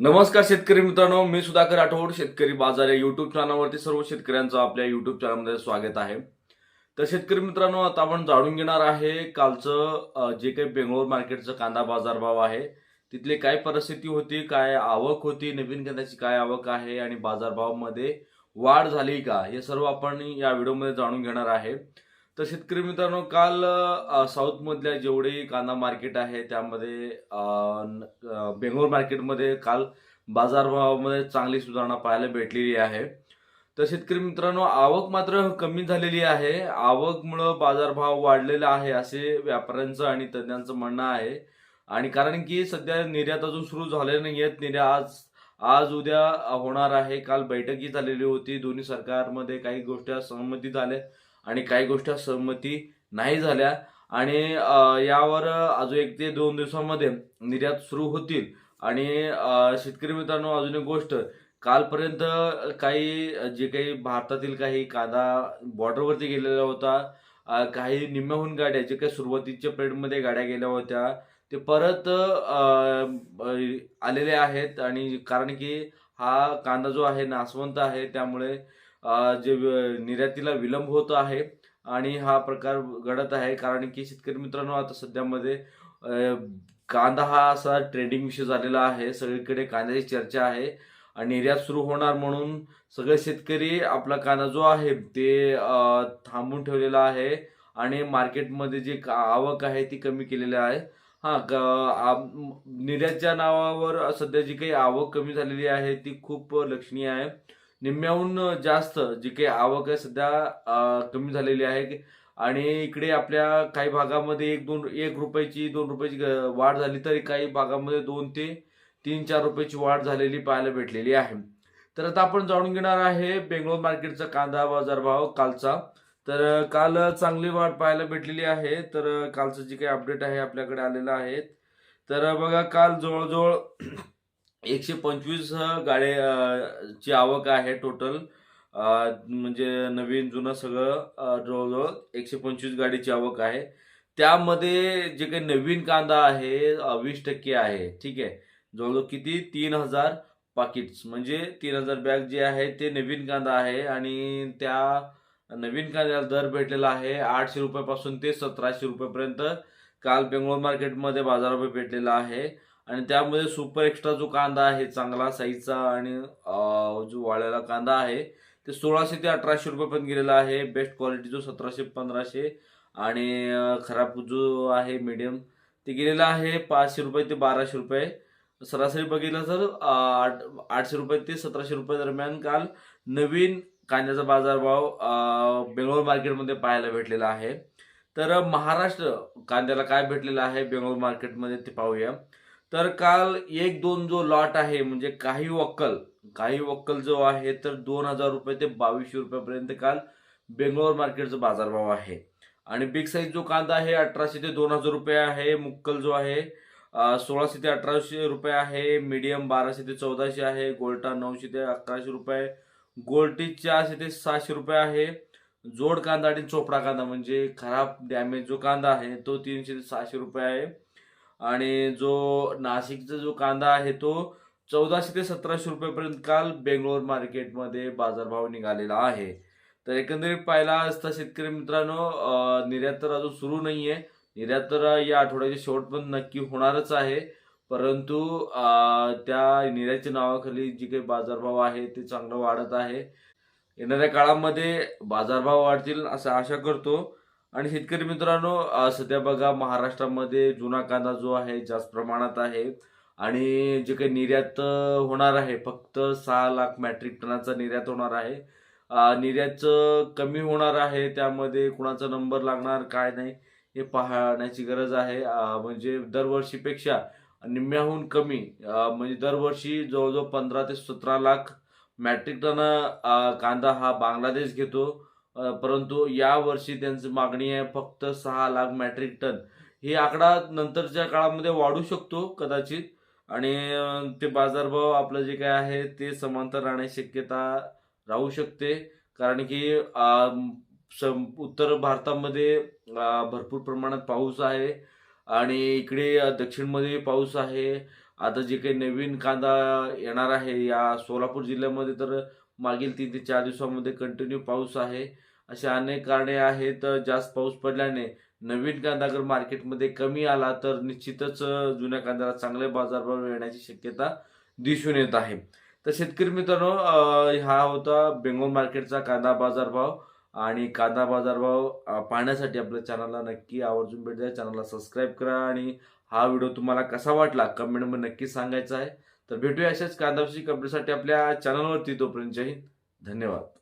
नमस्कार शेतकरी मित्रांनो मी सुधाकर राठोड शेतकरी बाजार या युट्यूब चॅनलवरती सर्व शेतकऱ्यांचं आपल्या युट्यूब चॅनलमध्ये स्वागत आहे. तर शेतकरी मित्रांनो आता आपण जाणून घेणार आहे कालचं जे काही बेंगलोर मार्केटचं कांदा बाजारभाव आहे तिथली काय परिस्थिती होती काय आवक होती नवीन कांद्याची काय आवक आहे आणि बाजारभावामध्ये वाढ झाली का हे सर्व आपण या व्हिडिओमध्ये जाणून घेणार आहे. तर शेतकरी मित्रांनो काल साऊथमधल्या जेवढे कांदा मार्केट आहे त्यामध्ये अ, बेंगलोर मार्केटमध्ये काल बाजारभावामध्ये चांगली सुधारणा पाहायला भेटलेली आहे. तर शेतकरी मित्रांनो आवक मात्र कमी झालेली आहे. आवकमुळं बाजारभाव वाढलेला आहे असे व्यापाऱ्यांचं आणि तज्ज्ञांचं म्हणणं आहे. आणि कारण की सध्या निर्यात अजून सुरू झाले नाही आहेत. निर्यात आज आज उद्या होणार आहे. काल बैठकी झालेली होती. दोन्ही सरकारमध्ये काही गोष्टी सहमती झाल्या. आणि काही गोष्टी सहमती नाही झाल्या. आणि यावर अजून एक ते दोन दिवसामध्ये निर्यात सुरू होतील. आणि शेतकरी मित्रांनो अजून एक गोष्ट. कालपर्यंत काही जे काही भारतातील काही कांदा बॉर्डरवरती गेलेला होता काही निम्म्याहून गाड्या जे काही सुरुवातीच्या पिरियडमध्ये गाड्या गेल्या होत्या ते परत आलेले आहेत. आणि कारण की हा कांदा जो आहे नासवंत आहे त्यामुळे जे निर्यातीला विलंब होत आहे आणि हा प्रकार घडत आहे. कारण की शेतकरी मित्रांनो आता सध्यामध्ये कांदा हा असा ट्रेडिंग विषय झालेला आहे. सगळीकडे कांद्याची चर्चा आहे आणि निर्यात सुरू होणार म्हणून सगळे शेतकरी आपला कांदा जो आहे ते थांबून ठेवलेला आहे आणि मार्केटमध्ये जी का- आवक आहे ती कमी केलेली आहे. हा निर्यातच्या नावावर सध्या जी काही आवक कमी झालेली आहे ती खूप लक्षणीय आहे. निम्म्याहून जास्त जी काही आवक आहे सध्या कमी झालेली आहे. आणि इकडे आपल्या काही भागामध्ये एक दोन एक रुपयाची दोन रुपयाची वाढ झाली तरी काही भागामध्ये दोन ते तीन चार रुपयाची वाढ झालेली पाहायला भेटलेली आहे. तर आता आपण जाणून घेणार आहे बेंगलोर मार्केटचा कांदा बाजारभाव कालचा. तर काल चांगली वाढ पाहायला भेटलेली आहे. तर कालचं जे काही अपडेट आहे आपल्याकडे आलेलं आहे. तर बघा काल जवळजवळ एकशे पंचवीस गाड्या ची आवक आहे टोटल म्हणजे नवीन जुनं सगळं जवळजवळ एकशे पंचवीस गाडीची आवक आहे. त्यामध्ये जे काही नवीन कांदा आहे वीस टक्के आहे. ठीक आहे? जवळजवळ किती? तीन हजार पाकिट्स. म्हणजे तीन हजार बॅग जे आहे ते नवीन कांदा आहे आणि त्या नवीन कांद्याला दर भेटलेला आहे आठशे रुपयापासून ते सतराशे रुपयापर्यंत. काल बेंगलोर मार्केटमध्ये बाजारभाव भेटलेला आहे. आणि त्यामध्ये सुपर एक्स्ट्रा जो कांदा आहे चांगला साईजचा आणि जो वाळलेला कांदा आहे ते सोळाशे ते अठराशे रुपयापर्यंत गेलेला आहे. बेस्ट क्वालिटी जो सतराशे पंधराशे आणि खराब जो आहे मीडियम ते गेलेला आहे पाचशे रुपये ते बाराशे रुपये. सरासरी बघितलं तर आठ आठशे रुपये ते सतराशे रुपये दरम्यान काल नवीन कांद्याचा बाजारभाव बेंगळूर बेंगलोर मार्केटमध्ये पाहायला भेटलेला आहे. तर महाराष्ट्र कांद्याला काय भेटलेलं आहे बेंगलोर मार्केटमध्ये ते पाहूया. तर काल एक दोन जो लॉट आहे म्हणजे काही वक्कल काही वक्कल जो आहे तर दोन हजार रुपये ते बावीसशे रुपयापर्यंत काल बेंगलोर मार्केटचा बाजारभाव आहे. आणि बिग साईज जो कांदा आहे अठराशे ते दोन हजार रुपये आहे. मुक्कल जो आहे सोळाशे ते अठराशे रुपये आहे. मीडियम बाराशे ते चौदाशे आहे. गोल्टा नऊशे ते अकराशे रुपये. गोल्टी चारशे ते सहाशे रुपये आहे. जोड कांदा आणि चोपडा कांदा म्हणजे खराब डॅमेज जो कांदा आहे तो तीनशे ते सहाशे रुपये आहे. आणि जो नाशिकचा जो कांदा आहे तो चौदाशे ते सतराशे रुपयेपर्यंत काल बेंगलोर मार्केटमध्ये बाजारभाव निघालेला आहे. तर एकंदरीत पाहिला असता शेतकरी मित्रांनो निर्यात तर अजून सुरू नाही आहे निर्यात तर या आठवड्याच्या पण नक्की होणारच आहे. परंतु त्या निर्यातच्या नावाखाली जी काही बाजारभाव आहे ते चांगलं वाढत आहे. येणाऱ्या काळामध्ये बाजारभाव वाढतील असं आशा करतो. आणि शेतकरी मित्रांनो सध्या बघा महाराष्ट्रामध्ये जुना कांदा जो आहे जास्त प्रमाणात आहे. आणि जे काही निर्यात होणार आहे फक्त सहा लाख मॅट्रिक टनाचा निर्यात होणार आहे. निर्यातचं कमी होणार आहे त्यामध्ये कुणाचा नंबर लागणार काय नाही हे पाहण्याची गरज आहे. म्हणजे दरवर्षीपेक्षा निम्म्याहून कमी म्हणजे दरवर्षी जवळजवळ पंधरा ते सतरा लाख मॅट्रिक टन कांदा हा बांगलादेश घेतो. परंतु या वर्षी त्यांची मागणी आहे फक्त सहा लाख मॅट्रिक टन ही आकडा नंतरच्या काळामध्ये वाढू शकतो कदाचित. आणि ते बाजारभाव आपलं जे काय आहे ते समांतर राहण्याची शक्यता राहू शकते. कारण की सम- उत्तर भारतामध्ये भरपूर प्रमाणात पाऊस आहे. आणि इकडे दक्षिणमध्ये पाऊस आहे. आता जे काही नवीन कांदा येणार आहे या सोलापूर जिल्ह्यामध्ये तर मागील तीन ते चार दिवसामध्ये कंटिन्यू पाऊस आहे. अशा अनेक कारणे आहेत. जास्त पाऊस पडल्याने नवीन कांदा जर मार्केटमध्ये कमी आला तर निश्चितच जुन्या कांद्याला चांगले बाजारभाव मिळण्याची शक्यता दिसून येत आहे. तर शेतकरी मित्रांनो हा होता बेंगोल मार्केटचा कांदा बाजारभाव. आणि कांदा बाजारभाव पाहण्यासाठी आपल्या चॅनलला नक्की आवर्जून भेट द्या. चॅनलला सबस्क्राईब करा. आणि हा व्हिडिओ तुम्हाला कसा वाटला? कमेंटमध्ये नक्की सांगायचा आहे. तर भेटूया अशाच कांदा विषयी आपल्या चॅनलवरती तोपर्यंत. जय हिंद. धन्यवाद.